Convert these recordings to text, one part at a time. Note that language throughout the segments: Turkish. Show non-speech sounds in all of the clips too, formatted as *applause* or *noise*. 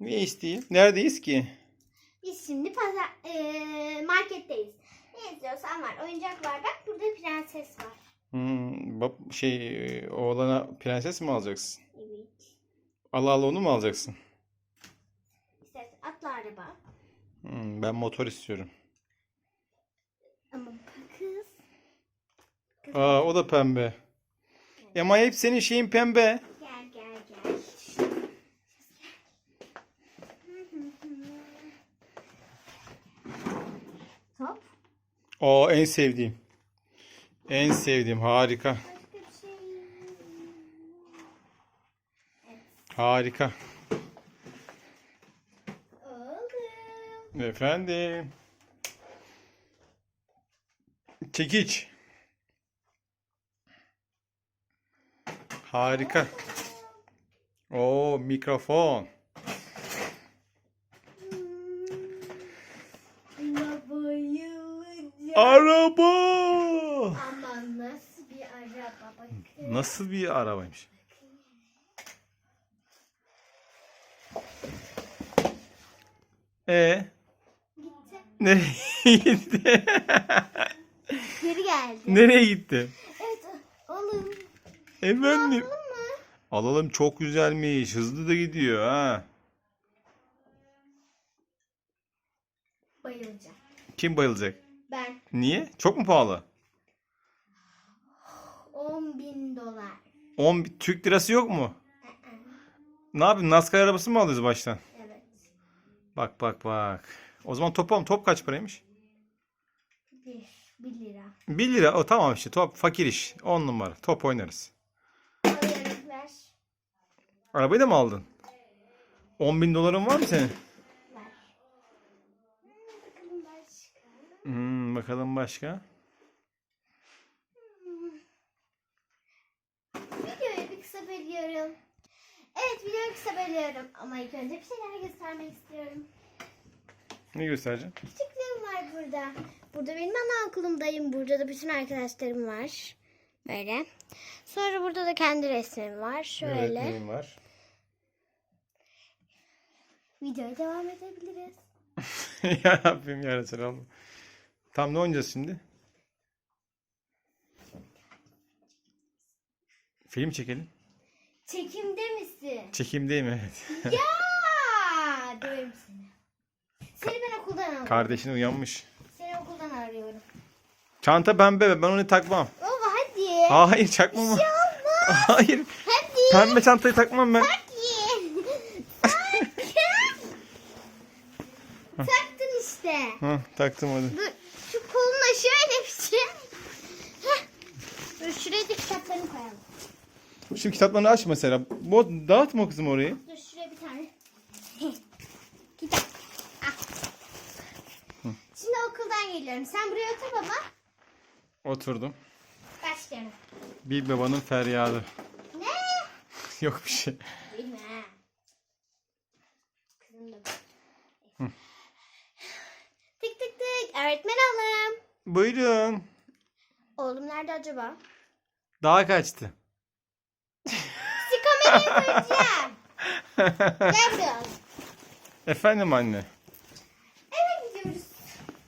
Ne isteyeyim? Neredeyiz ki? Biz şimdi pazar eee, marketteyiz. Ne istiyorsan var. Oyuncak var. Bak burada prenses var. Hmm, bab- şey oğlana prenses mi alacaksın? Evet. Allah Allah onu mu alacaksın? İstersen atla araba. Hmm, ben motor istiyorum. Ama kız. Aa o da pembe. Ama hep senin şeyin pembe. Gel gel gel. Hop. O en sevdiğim. En sevdiğim harika. Harika. Efendim. Çekiç. Harika. O mikrofon. Araba. Ama nasıl bir araba bakın. Nasıl bir arabaymış? E Gitti. nereye gitti? *laughs* Geri geldi. nereye gitti? Evet oğlum. Efendim. Alalım mı? Alalım çok güzelmiş. Hızlı da gidiyor ha. Bayılacağım. Kim bayılacak? Niye? Çok mu pahalı? 10 bin dolar. 10 bi- Türk lirası yok mu? Ne yapayım? NASCAR arabası mı alıyoruz baştan? Evet. Bak bak bak. O zaman top alalım. Top kaç paraymış? 1, 1 lira. 1 lira. O tamam işte. Top fakir iş. 10 numara. Top oynarız. Arabayı da mı aldın? 10 bin doların var mı senin? Ver. Hmm, bakalım başka. Hmm, bakalım başka. Videoyu bir kısa bölüyorum. Evet videoyu kısa bölüyorum. Ama ilk önce bir şeyler göstermek istiyorum. Ne göstereceğim? Küçüklerim var burada. Burada benim anaokulumdayım. Burada da bütün arkadaşlarım var. Böyle. Sonra burada da kendi resmim var. Şöyle. Öğretmenim var. Videoya devam edebiliriz. *laughs* ya Rabbim ya Resulallah. Tam ne oynayacağız şimdi? Film çekelim. Çekimde misin? Çekimdeyim evet. *laughs* ya! Döverim seni. Seni ben okuldan arıyorum. Kardeşin uyanmış. Seni okuldan arıyorum. Çanta pembe ben onu takmam. Baba hadi. Hayır takmam. Bir şey olmaz. *laughs* Hayır. Hadi. Pembe çantayı takmam ben. Hadi. *laughs* Taktın işte. Hı, taktım hadi. Dur, koluna şöyle bir şey. Dur şuraya da kitaplarını koyalım. Şimdi kitaplarını aç mesela. Bu dağıtma kızım orayı. Dur şuraya bir tane. Kitap. Ah. Şimdi okuldan geliyorum. Sen buraya otur baba. Oturdum. Başlayalım. Bir babanın feryadı. Ne? *laughs* Yok bir şey. Bilme. Kızım da. Tık tık tık. Öğretmen hanım. Buyurun. Oğlum nerede acaba? Daha kaçtı. Sizi kameraya koyacağım. Gel. Efendim anne. Eve gidiyoruz.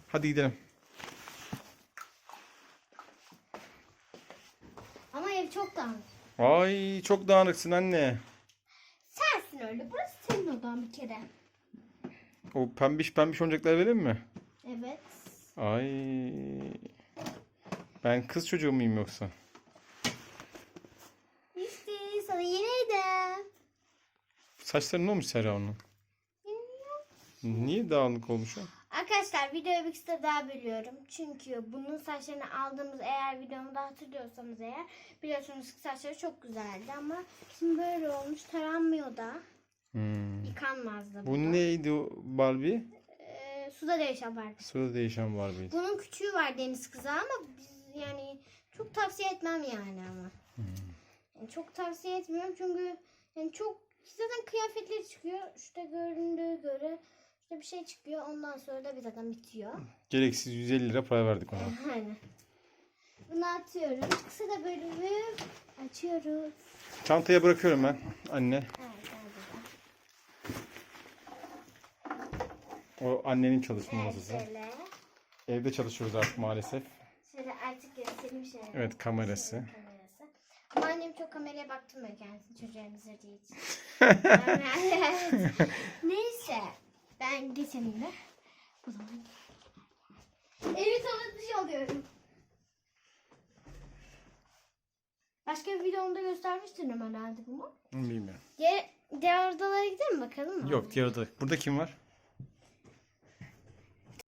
Hadi gidelim. Ama ev çok dağınık. Ay çok dağınıksın anne. Sensin öyle. Burası senin odan bir kere. O pembiş pembiş oyuncaklar vereyim mi? Ay. Ben kız çocuğu muyum yoksa? İşte sana yeni hediye. Saçları ne olmuş Serra onun? Niye dağınık olmuş o? Arkadaşlar videoyu bir kısa daha bölüyorum. Çünkü bunun saçlarını aldığımız eğer videomda hatırlıyorsanız eğer biliyorsunuz ki saçları çok güzeldi ama şimdi böyle olmuş taranmıyor da Hmm. yıkanmaz da. Bu da. neydi o Barbie? Suda değişen var. Suda değişen Barbie'ydi. Bunun küçüğü var deniz kızı ama biz yani çok tavsiye etmem yani ama. Yani çok tavsiye etmiyorum çünkü yani çok zaten kıyafetleri çıkıyor. İşte göründüğü göre işte bir şey çıkıyor. Ondan sonra da bir zaten bitiyor. Gereksiz 150 lira para verdik ona. *laughs* Aynen. Bunu atıyoruz. Kısa da bölümü açıyoruz. Çantaya bırakıyorum ben anne. Evet, hadi. O annenin çalışma masası. şöyle. Evde çalışıyoruz artık maalesef. Şöyle artık göstereyim şöyle. Evet, kamerası. Ama annem çok kameraya baktırmıyor kendisi çocuğa emzirdiği için. *laughs* *laughs* Neyse. Ben geçelim de. O zaman. Evi tanıtmış oluyorum. Başka bir videomda göstermiştim herhalde bunu. Bilmiyorum. Diğer, diğer odalara gidelim bakalım mı? Yok diğer oda. Burada kim var?